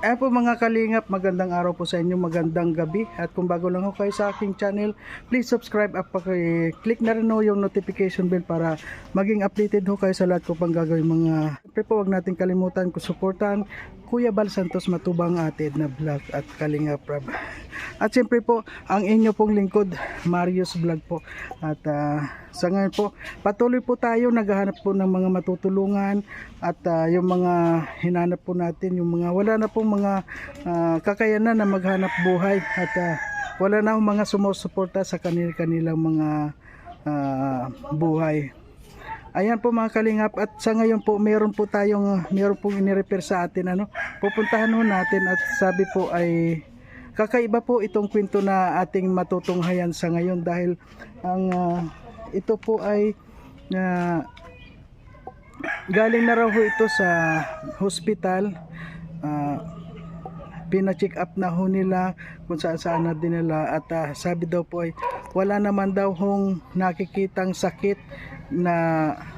Ayan po mga kalingap, magandang araw po sa inyo, magandang gabi. At kung bago lang ho kayo sa aking channel, please subscribe at paki-click na rin ho yung notification bell para maging updated ho kayo sa lahat ko pang gagawin mga... Siyempre po, huwag natin kalimutan kung supportan Kuya Bal Santos Matubang Atid na vlog at Kalingap Rab. At siyempre po, ang inyo pong lingkod, Marius Vlog po. At ah, sa ngayon po, patuloy po tayo naghahanap po ng mga matutulungan at ah, yung mga hinanap po natin, yung mga wala na pong mga ah, kakayanan na maghanap buhay at ah, wala na pong mga sumusuporta sa kanil kanilang mga ah, buhay. Ayan po mga kalingap at sa ngayon po meron po tayong meron pong inirepair sa atin ano. Pupuntahan ho natin at sabi po ay kakaiba po itong kwento na ating matutunghayan sa ngayon dahil ang ah, ito po ay ah, galing na raw ito sa hospital. Ah, pina-check up na ho nila kung saan saan na din nila. At ah, sabi daw po ay wala naman daw hong nakikitang sakit na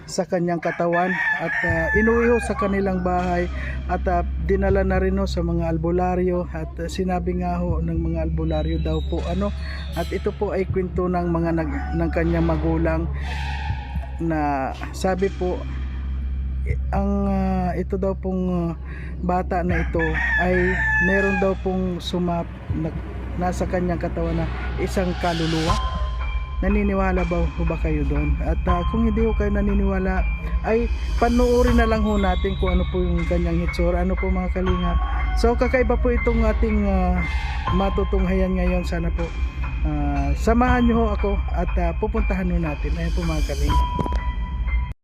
sa kanyang katawan at ah, inuwi ho sa kanilang bahay at ah, dinala na rin ho sa mga albularyo at ah, sinabi nga ho ng mga albularyo daw po ano at ito po ay kwento ng mga nag, ng kanyang magulang na sabi po ang ah, ito daw pong ah, bata na ito ay meron daw pong sumap na, nasa kanyang katawan na isang kaluluwa naniniwala ba ho ba kayo doon? At ah, kung hindi ho kayo naniniwala ay panuorin na lang ho natin kung ano po yung kanyang hitsura ano po mga kalingap so kakaiba po itong ating ah, matutunghayan ngayon. Sana po ah, samahan nyo ho ako at ah, pupuntahan ho natin. Ayun po mga kalingap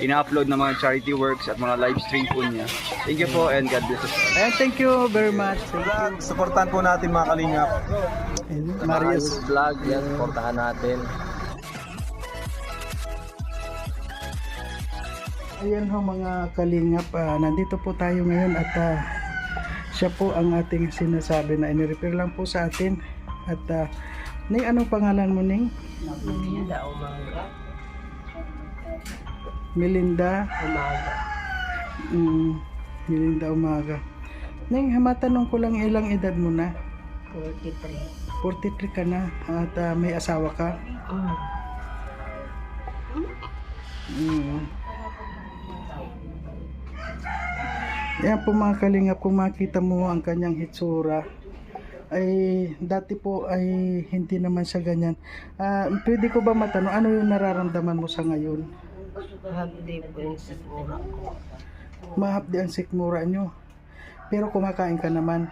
ina-upload na mga charity works at mga live stream po niya. Thank you po and God bless us. Ayan, thank you very much. Thank you. Supportan po natin mga kalingap. Marius. Vlog, yan, supportahan natin. Ayan ho mga kalingap, ah, nandito po tayo ngayon at ah, siya po ang ating sinasabi na inirepair lang po sa atin. At uh, Ning, anong pangalan mo Ning? Melinda Umaga. Melinda. Umaga. Mm, Melinda Umaga. Ning, matanong ko lang ilang edad mo na? 43. 43 ka na at ah, may asawa ka? Mm. Mm. Yan po mga kalingap, kung makita mo ang kanyang hitsura, ay dati po ay hindi naman siya ganyan. Ah, pwede ko ba matanong, ano yung nararamdaman mo sa ngayon? Hapdi po yung sigura ko. Mahapdi ang sikmura nyo. Pero kumakain ka naman.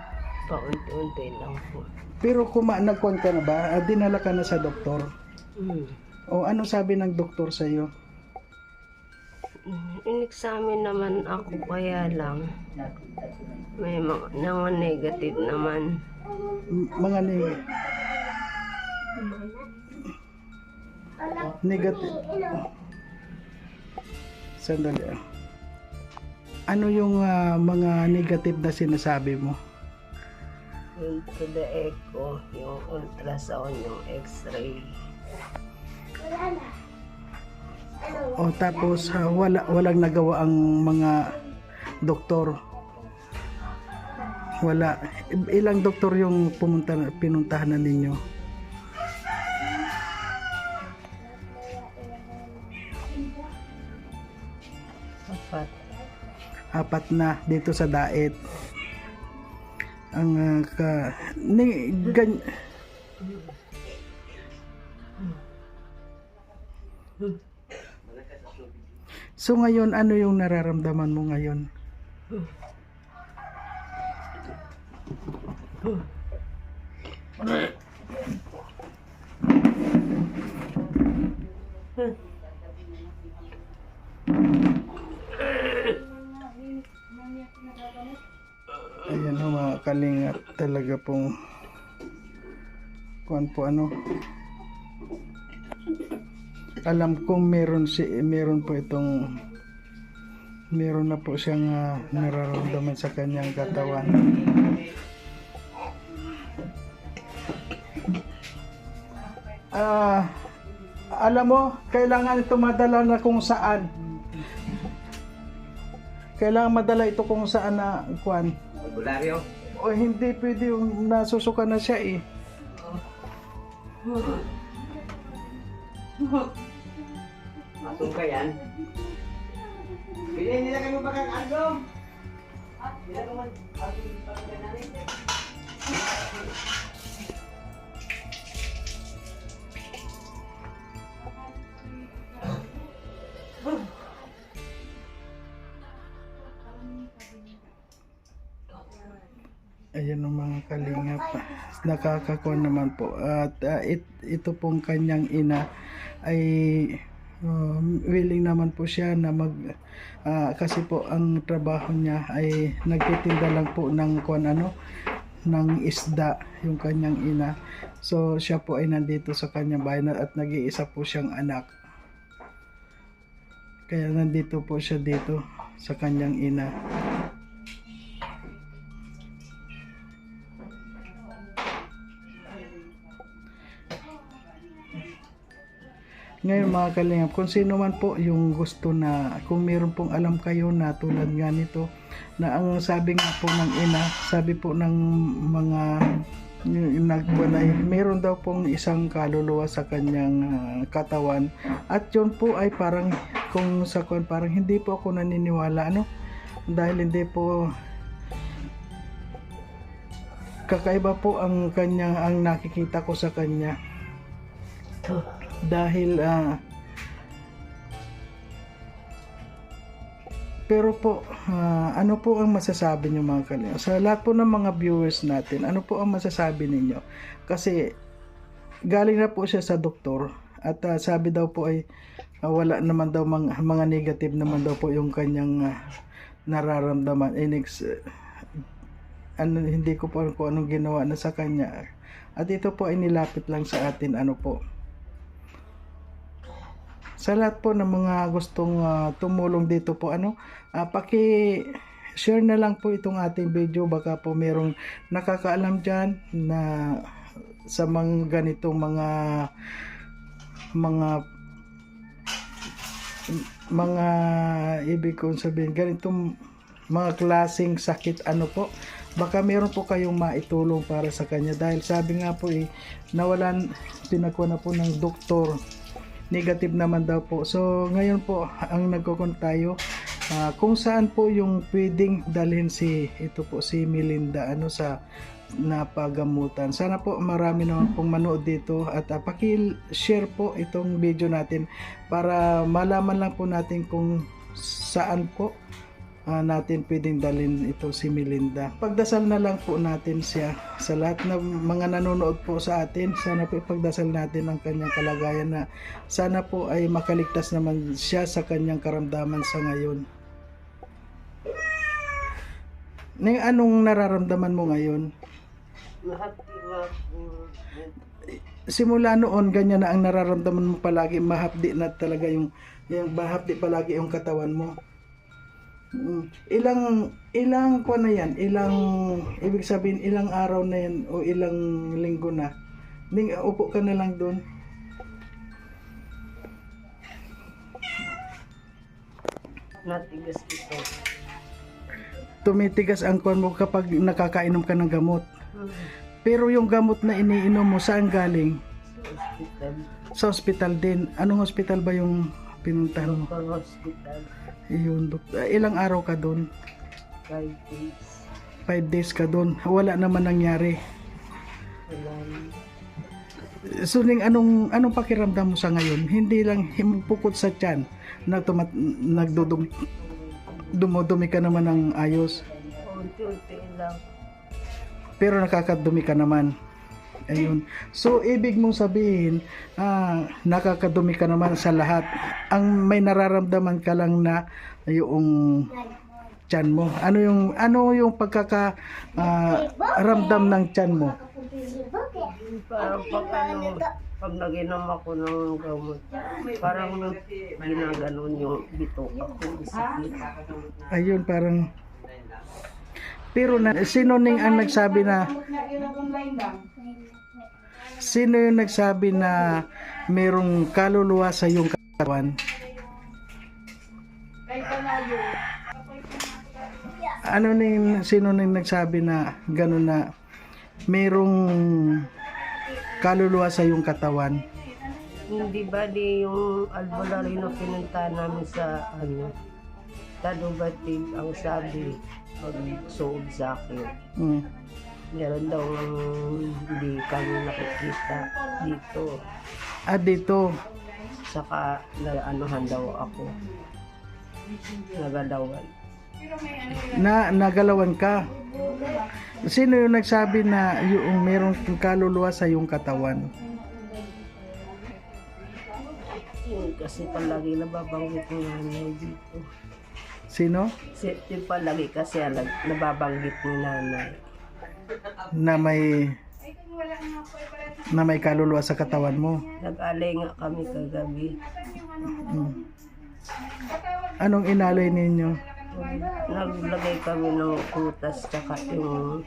Paunti-unti lang po. Pero kuma nagkuhan ka na ba? Ah, dinala ka na sa doktor. Mm. O ano sabi ng doktor sa iyo? In-examine naman ako kaya lang. May mga, mga negative naman. mga neg negative sandali ah. ano yung ah, mga negative na sinasabi mo? Yung to the echo, yung ultrasound, yung x-ray. o tapos ah, wala walang nagawa ang mga doktor? Wala. Ilang doktor yung pumunta pinuntahan na ninyo Apat. apat na dito sa daet ang ah, ka ni gan, So ngayon ano yung nararamdaman mo ngayon? Ayan ho mga kalingap talaga pong kuan po ano alam kong meron si meron po itong meron na po siyang ah, nararamdaman sa kanyang katawan. Ah, alam mo, kailangan ito madala na kung saan. Kailangan madala ito kung saan na kuan. Bularyo. O hindi pwede yung nasusuka na siya eh. Masok ka yan. Bilhin nila kami bakang agom. Ayan ang mga kalingap. Nakakakuha naman po. At ah, it- ito pong kanyang ina ay um, willing naman po siya na mag ah, kasi po ang trabaho niya ay nagtitinda lang po ng kuan ano ng isda yung kanyang ina. So siya po ay nandito sa kanyang bahay na- at nag-iisa po siyang anak. Kaya nandito po siya dito sa kanyang ina. Ngayon mga kalingap, kung sino man po yung gusto na, kung meron pong alam kayo na tulad nga nito, na ang sabi nga po ng ina, sabi po ng mga nagbanay, meron daw pong isang kaluluwa sa kanyang ah, katawan. At yun po ay parang kung sa kwan parang hindi po ako naniniwala ano? Dahil hindi po kakaiba po ang kanya ang nakikita ko sa kanya dahil ah, pero po ah, ano po ang masasabi niyo mga kalingap sa lahat po ng mga viewers natin ano po ang masasabi ninyo? Kasi galing na po siya sa doktor at ah, sabi daw po ay ah, wala naman daw mga, mga negative naman daw po yung kanyang ah, nararamdaman. Eh, next, eh, ano hindi ko po alam kung anong ginawa na sa kanya. At ito po ay nilapit lang sa atin ano po sa lahat po ng mga gustong ah, tumulong dito po ano ah, paki share na lang po itong ating video. Baka po merong nakakaalam dyan na sa mga ganitong mga mga mga ibig kong sabihin ganitong mga klaseng sakit ano po baka meron po kayong maitulong para sa kanya. Dahil sabi nga po eh nawalan pinakuha na po ng doktor negative naman daw po so ngayon po ang nagkukon tayo ah, kung saan po yung pwedeng dalhin si ito po si Melinda ano sa napagamutan. Sana po marami naman pong manood dito at uh, paki-share po itong video natin para malaman lang po natin kung saan po ah, natin pwedeng dalhin ito si Melinda. Pagdasal na lang po natin siya sa lahat ng mga nanonood po sa atin. Sana po ipagdasal natin ang kanyang kalagayan na sana po ay makaligtas naman siya sa kanyang karamdaman sa ngayon. Ning anong nararamdaman mo ngayon? Simula noon ganyan na ang nararamdaman mo palagi, mahapdi na talaga yung yung mahapdi palagi yung katawan mo. Mm. Ilang ilang ko na yan, ilang ibig sabihin ilang araw na yan o ilang linggo na. Ning upo ka na lang doon. Natigas ito. Tumitigas ang kwan mo kapag nakakainom ka ng gamot. Pero yung gamot na iniinom mo saan galing? Hospital. Sa hospital din. Anong hospital ba yung pinuntahan mo? Local hospital. Yun, dok- ah, ilang araw ka doon? Five days. Five days ka doon. Wala naman nangyari. Wala. So, Ning, anong, anong pakiramdam mo sa ngayon? Hindi lang himpukot sa tiyan na tumat, nagdudum, dumudumi ka naman ng ayos. Unti-unti lang. Pero nakakadumi ka naman. Ayun. So, ibig mong sabihin, ah, nakakadumi ka naman sa lahat. Ang may nararamdaman ka lang na yung tiyan mo. Ano yung ano yung pagkaka ah, ramdam ng tiyan mo? Parang pag ano, pag naginom ako ng gamot, parang ginaganon yung bito ako. Sakit. Ayun, parang... Pero na, sino ning ang nagsabi na... Sino yung nagsabi na merong kaluluwa sa iyong katawan? Ano ning sino ning nagsabi na gano'n na merong kaluluwa sa iyong katawan? Hindi ba di yung albularyo pinunta namin sa ano, Tadubatid ang sabi pag suod sa akin. Mm. Meron daw hindi kami nakikita dito. Ah, dito. Saka naanuhan daw ako. Nagalawan. na nagalawan ka. Sino yung nagsabi na yung merong kaluluwa sa iyong katawan? Yun, kasi palagi nababanggit ni nanay dito. Sino? Si, palagi kasi nababanggit ni nanay. Na may na may kaluluwa sa katawan mo. Nag-alay nga kami kagabi. Mm. Anong inalay ninyo? Naglagay kami ng prutas tsaka yung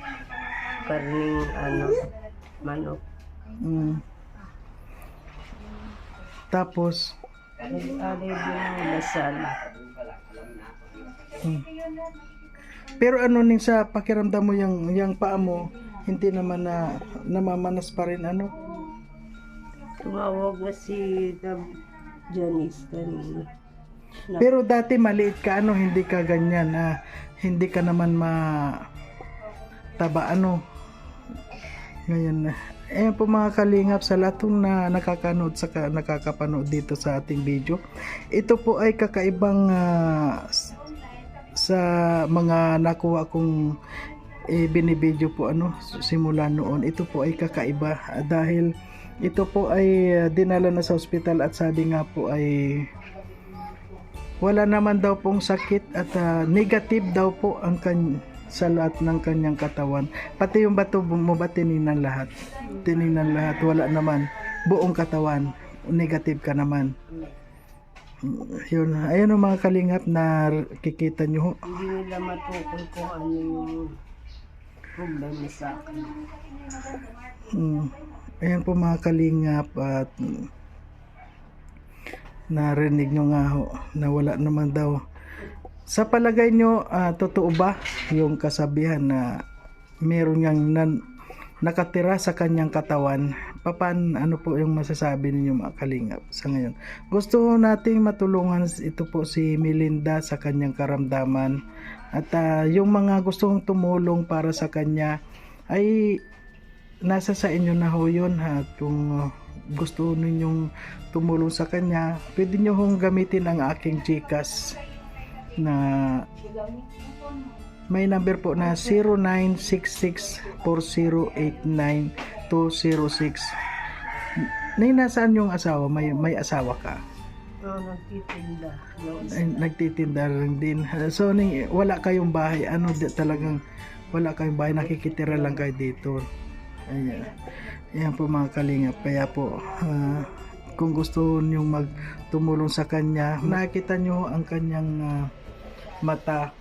karning ano, manok. Mm. Tapos, Nag-alay din ng lasal. mm. Pero ano ning sa pakiramdam mo yung, yung paa mo, hindi naman na namamanas pa rin ano? Tumawag na si Janice kanina. Na- Pero dati maliit ka ano, hindi ka ganyan na hindi ka naman ma taba ano. Ngayon na. Ayan po mga kalingap sa lahat na nakakanood sa ka- nakakapanood dito sa ating video. Ito po ay kakaibang ah, s- sa mga nakuha kong eh, binibideo po ano simula noon. Ito po ay kakaiba ah, dahil ito po ay ah, dinala na sa ospital at sabi nga po ay wala naman daw pong sakit at ah, negative daw po ang kan sa lahat ng kanyang katawan. Pati yung bato mo ba tinignan lahat? Tinignan lahat. Wala naman. Buong katawan. Negative ka naman. Yun. Ayun ang mga kalingap na kikita nyo. ho. Hindi nila matukol kung ano yung problema sa akin. Mm. Ayan po mga kalingap at narinig nyo nga ho na wala naman daw. Sa palagay nyo, ah, totoo ba yung kasabihan na meron niyang nan, nakatira sa kanyang katawan? Papan, ano po yung masasabi ninyo mga kalingap sa ngayon? Gusto nating matulungan ito po si Melinda sa kanyang karamdaman. At ah, yung mga gustong tumulong para sa kanya ay nasa sa inyo na ho yun ha? At kung uh, gusto ninyong tumulong sa kanya pwede nyo hong gamitin ang aking Gcash na may number po na 09664089-206 Nay, nasaan yung asawa? May, may asawa ka? Oo, nagtitinda. Ay, nagtitinda rin din. So, ning, wala kayong bahay. Ano, talagang wala kayong bahay. Nakikitira lang kayo dito. Ayan. Ayan po mga kalingap. Kaya po, ah, kung gusto nyo magtumulong sa kanya, nakita nyo ang kanyang ah, mata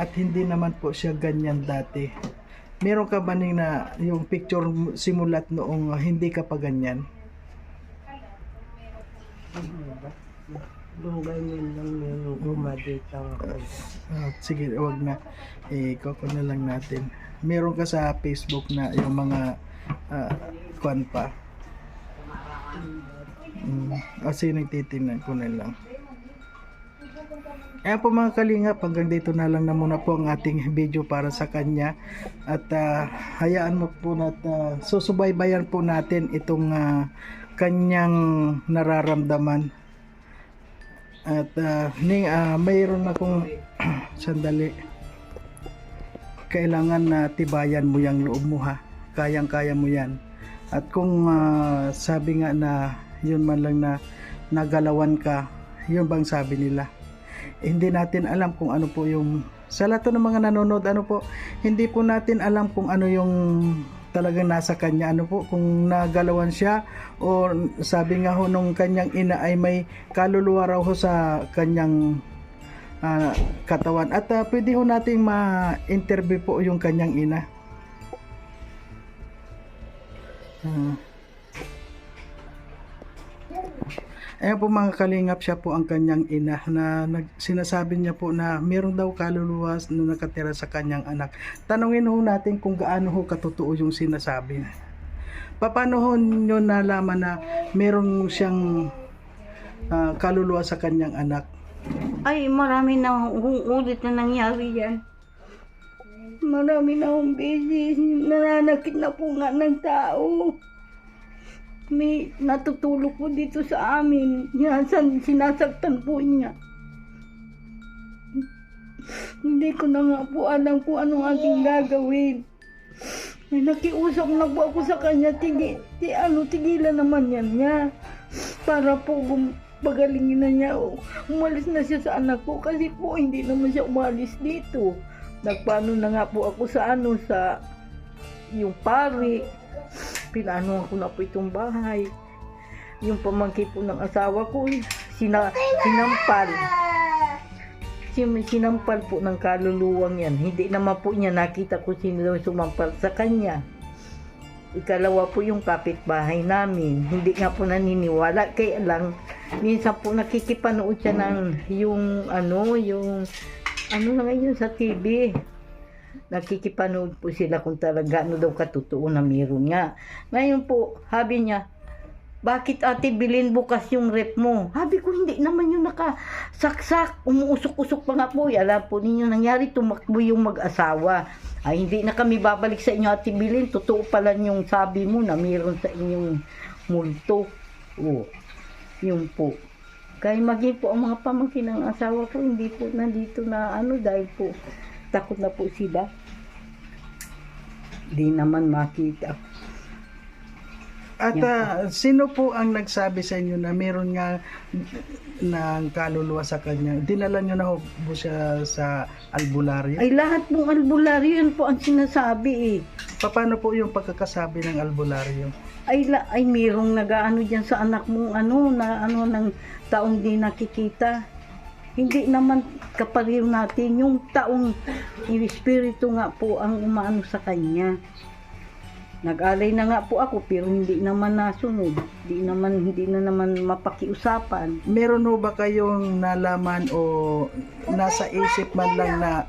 at hindi naman po siya ganyan dati. Meron ka ba ning na yung picture simulat noong ah, hindi ka pa ganyan? Yung ganyan lang yung gumadita ako. Ah, sige, wag na. Eh, koko na lang natin. Meron ka sa Facebook na yung mga uh, kwan pa. Mm. Kasi nagtitingnan ko na lang. Ayan po mga kalingap, hanggang dito na lang na muna po ang ating video para sa kanya. At ah, hayaan mo po na uh, susubaybayan po natin itong ah, kanyang nararamdaman. At ah, ning ah, mayroon akong sandali. Kailangan na tibayan mo yung loob mo ha. Kayang-kaya mo yan. At kung ah, sabi nga na yun man lang na nagalawan ka, yun bang sabi nila? Hindi natin alam kung ano po yung sa lahat ng mga nanonood ano po hindi po natin alam kung ano yung talagang nasa kanya ano po kung nagalawan siya o sabi nga ho nung kanyang ina ay may kaluluwa raw ho sa kanyang ah, katawan at ah, pwede ho nating ma-interview po yung kanyang ina Ah. Ayan po mga kalingap, siya po ang kanyang ina na nag, sinasabi niya po na meron daw kaluluwa na nakatira sa kanyang anak. Tanungin ho natin kung gaano ho katotoo yung sinasabi. Paano ho nyo nalaman na meron siyang ah, kaluluwa sa kanyang anak? Ay, marami na ulit na nangyari yan. Marami na hong beses. Nananakit na po nga ng tao. May natutulog po dito sa amin. Yan, san- sinasaktan po niya. Hindi ko na nga po alam kung anong aking gagawin. May nakiusap na po ako sa kanya, tigi, ti, ano, tigilan naman yan niya. Para po gum, pagalingin na niya. O, umalis na siya sa anak ko kasi po hindi naman siya umalis dito. Nagpano na nga po ako sa ano, sa yung pari. Pinano ko na po itong bahay. Yung pamangkin po ng asawa ko, sina, sinampal. Sim- sinampal po ng kaluluwang yan. Hindi naman po niya nakita kung sino sumampal sa kanya. Ikalawa po yung kapitbahay namin. Hindi nga po naniniwala. Kaya lang, minsan po nakikipanood siya ng yung ano, yung ano na ngayon sa TV. Nakikipanood po sila kung talaga ano daw katotoo na meron nga. Ngayon po, habi niya, bakit ate bilin bukas yung rep mo? Habi ko hindi naman yung nakasaksak, umuusok-usok pa nga po. Alam po ninyo nangyari, tumakbo yung mag-asawa. Ay hindi na kami babalik sa inyo ate bilin. Totoo pala yung sabi mo na meron sa inyong multo. O, yun po. Kaya maging po ang mga pamangkin ng asawa ko, hindi po nandito na ano dahil po takot na po sila. Di naman makita. At ah, sino po ang nagsabi sa inyo na meron nga ng kaluluwa sa kanya? Dinala nyo na ho po siya sa albularyo? Ay lahat pong albularyo yun po ang sinasabi eh. Paano po yung pagkakasabi ng albularyo? Ay, la, ay mayroong nagaano dyan sa anak mong ano, na ano ng taong di nakikita. Hindi naman kapariw natin yung taong espiritu nga po ang umaano sa kanya. Nag-alay na nga po ako pero hindi naman nasunod. Hindi naman hindi na naman mapakiusapan. Meron ho ba kayong nalaman o nasa isip man lang na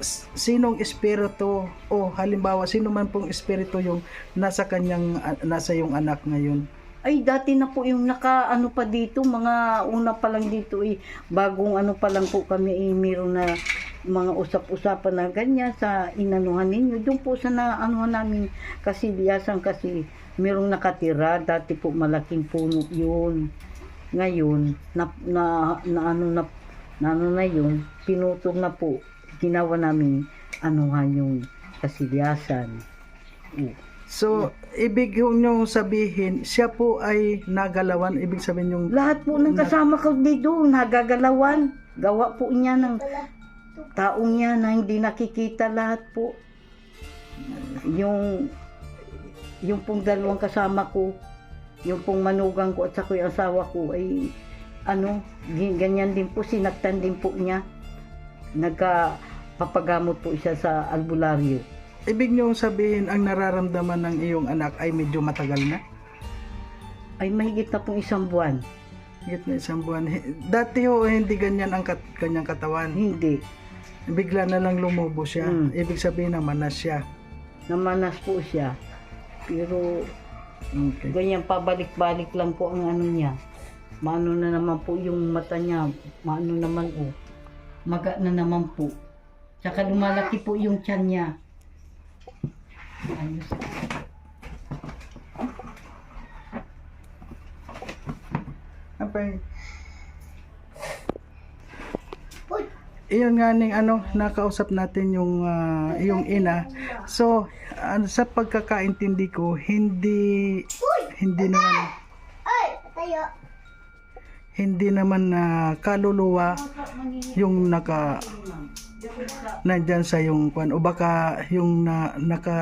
s- sinong espiritu o halimbawa sino man pong espiritu yung nasa kanyang ah, nasa yung anak ngayon? Ay, dati na po yung naka, ano pa dito, mga una pa lang dito eh, bagong ano pa lang po kami eh, meron na mga usap-usapan na ganyan sa inanuhan ninyo. Doon po sa na, anuhan namin kasi biyasan kasi merong nakatira, dati po malaking puno yun. Ngayon, na, na, na ano na, na ano na yun, pinutong na po, ginawa namin anuhan yung kasilyasan. Oh. So, ibig nyo sabihin, siya po ay nagalawan, ibig sabihin yung Lahat po ng kasama ko dito, nagagalawan. Gawa po niya ng taong niya na hindi nakikita lahat po. Yung yung pong dalawang kasama ko, yung pong manugang ko at saka yung asawa ko ay ano, ganyan din po, sinaktan din po niya. Nagka-papagamot po siya sa albularyo. Ibig nyo sabihin ang nararamdaman ng iyong anak ay medyo matagal na? Ay mahigit na pong isang buwan. Higit na isang buwan. Dati ho, hindi ganyan ang kat- kanyang katawan. Hindi. Bigla na lang lumubo siya. Mm. Ibig sabihin naman na siya. Namanas po siya. Pero Okay. Ganyan pabalik-balik lang po ang ano niya. Maano na naman po yung mata niya. Maano naman o. Maga na naman po. Tsaka lumalaki po yung tiyan niya. Ayos. Apay. Iyon nga ning ano, nakausap natin yung ah, yung ina. So, ano, sa pagkakaintindi ko, hindi hindi naman hindi naman na kaluluwa yung naka nandyan sa yung kwan o baka yung na, naka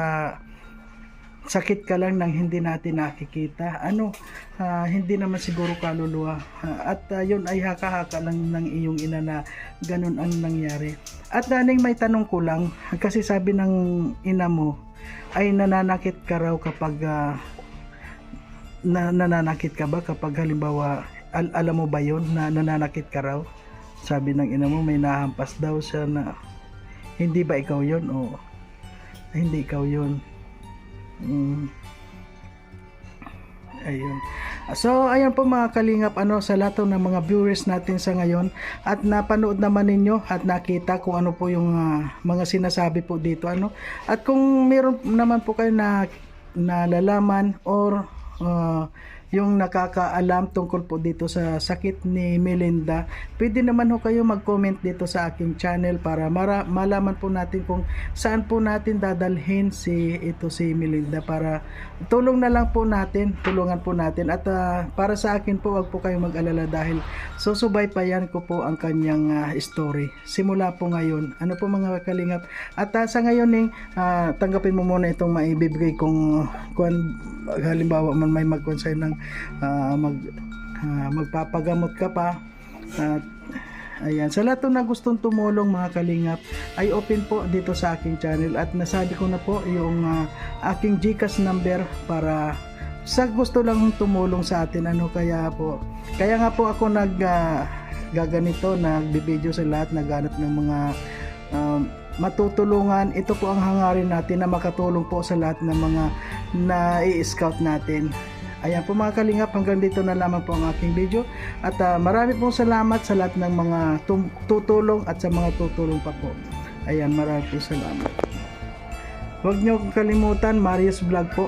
sakit ka lang nang hindi natin nakikita. Ano, ah, hindi naman siguro kaluluwa. Ah, at ah, yun ay haka-haka lang ng iyong ina na ganun ang nangyari. At daning may tanong ko lang, kasi sabi ng ina mo, ay nananakit ka raw kapag ah, na, nananakit ka ba kapag halimbawa al- alam mo ba yon na nananakit ka raw? Sabi ng ina mo may nahampas daw siya na hindi ba ikaw yon o ay, hindi ikaw yon. Mm. Ayun. So, ayan po mga kalingap, ano, sa lahat ng mga viewers natin sa ngayon at napanood naman ninyo at nakita kung ano po yung ah, mga sinasabi po dito, ano. At kung meron naman po kayo na nalalaman or ah, yung nakakaalam tungkol po dito sa sakit ni Melinda, pwede naman ho kayo mag-comment dito sa aking channel para mara- malaman po natin kung saan po natin dadalhin si ito si Melinda para tulong na lang po natin, tulungan po natin at ah, para sa akin po wag po kayo mag-alala dahil susubaybayan ko po ang kanyang ah, story simula po ngayon. Ano po mga kalingap? At ah, sa ngayon ning ah, tanggapin mo muna itong maibibigay kung kung halimbawa man may mag-concern ng ah, mag ah, magpapagamot ka pa at Ayan, sa lahat na gustong tumulong mga kalingap, ay open po dito sa aking channel at nasabi ko na po yung ah, aking GCash number para sa gusto lang tumulong sa atin ano kaya po. Kaya nga po ako nag ah, gaganito, nagbibideo sa lahat, naghanap ng mga um, matutulungan. Ito po ang hangarin natin na makatulong po sa lahat ng mga na-i-scout natin. Ayan po mga kalingap, hanggang dito na lamang po ang aking video. At ah, marami pong salamat sa lahat ng mga tutulong at sa mga tutulong pa po. Ayan, marami po salamat. Huwag niyo kalimutan, Marius Vlog po.